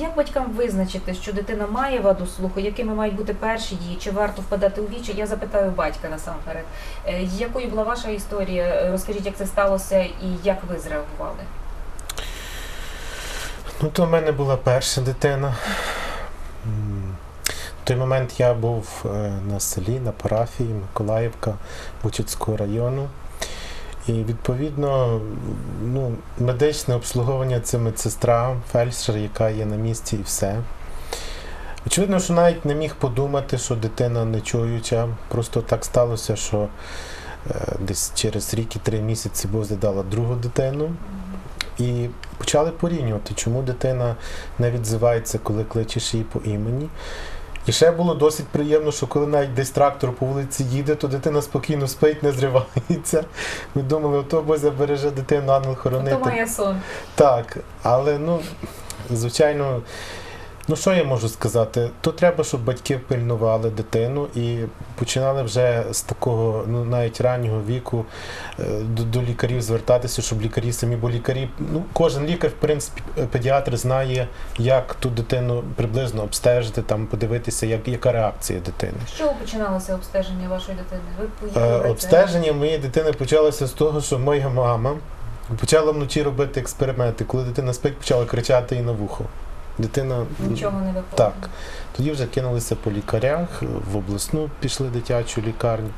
Як батькам визначити, що дитина має ваду слуху, якими мають бути перші дії, чи варто впадати у вічі? Я запитаю батька насамперед. Е, Якою була ваша історія? Е, Розкажіть, як це сталося і як ви зреагували? Ну, то в мене була перша дитина. В той момент я був е, на селі, на парафії Миколаївка Бучицького району. І відповідно ну, медичне обслуговування це медсестра, фельдшер, яка є на місці, і все. Очевидно, що навіть не міг подумати, що дитина не чуюча. Просто так сталося, що е, десь через рік і три місяці Бозя дала другу дитину. І почали порівнювати, чому дитина не відзивається, коли кличеш її по імені. І ще було досить приємно, що коли навіть десь трактор по вулиці їде, то дитина спокійно спить, не зривається. Ми думали, ото Бозя береже дитину, ангел хоронити. То має сон. Так, але ну, звичайно, ну що я можу сказати? То треба, щоб батьки пильнували дитину і починали вже з такого, ну навіть раннього віку е, до, до лікарів звертатися, щоб лікарі самі, бо лікарі, ну кожен лікар, в принципі, педіатр знає, як ту дитину приблизно обстежити, там подивитися, як, яка реакція дитини. З чого починалося обстеження вашої дитини? Ви поїхали Е. Обстеження моєї дитини почалося з того, що моя мама почала вночі робити експерименти. Коли дитина спить, почала кричати їй на вухо. Дитина Нічого не виходить. так. Тоді вже кинулися по лікарях, в обласну пішли дитячу лікарню.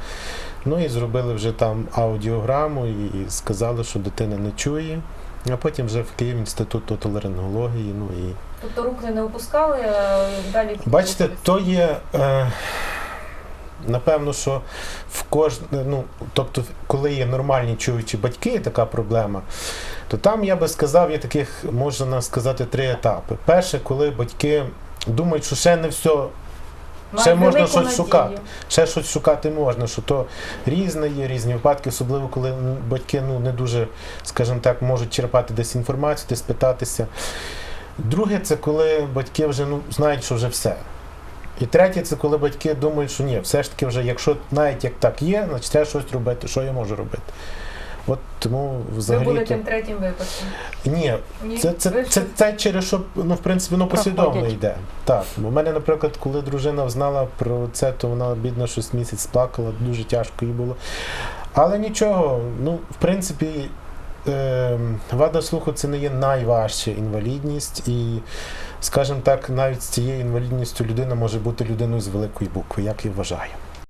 Ну і зробили вже там аудіограму і сказали, що дитина не чує. А потім вже в Київ інститут отоларингології. Ну і Тобто руки не опускали, а далі. Бачите, то є. Е, напевно, що в кож... ну, тобто, коли є нормальні чуючі батьки, є така проблема, то там я би сказав, є таких, можна сказати, три етапи. Перше, коли батьки думають, що ще не все, ще можна щось надію. шукати. ще щось шукати можна, що то різне є, різні випадки, особливо коли батьки ну, не дуже, скажімо так, можуть черпати десь інформацію, десь питатися. Друге, це коли батьки вже ну, знають, що вже все. І третє, це коли батьки думають, що ні, все ж таки, вже, якщо навіть як так є, значить треба щось робити. Що я можу робити? От тому Ви взагалі. були то- тим третім випадком. Ні, Ні? це, це, Ви це, це через що, ну, в принципі, ну, послідовно Проходять. йде. Так. У мене, наприклад, коли дружина знала про це, то вона бідна щось місяць плакала, дуже тяжко їй було. Але нічого, ну, в принципі, е, вада слуху це не є найважча інвалідність, і, скажімо так, навіть з цією інвалідністю людина може бути людиною з великої букви, як і вважаю.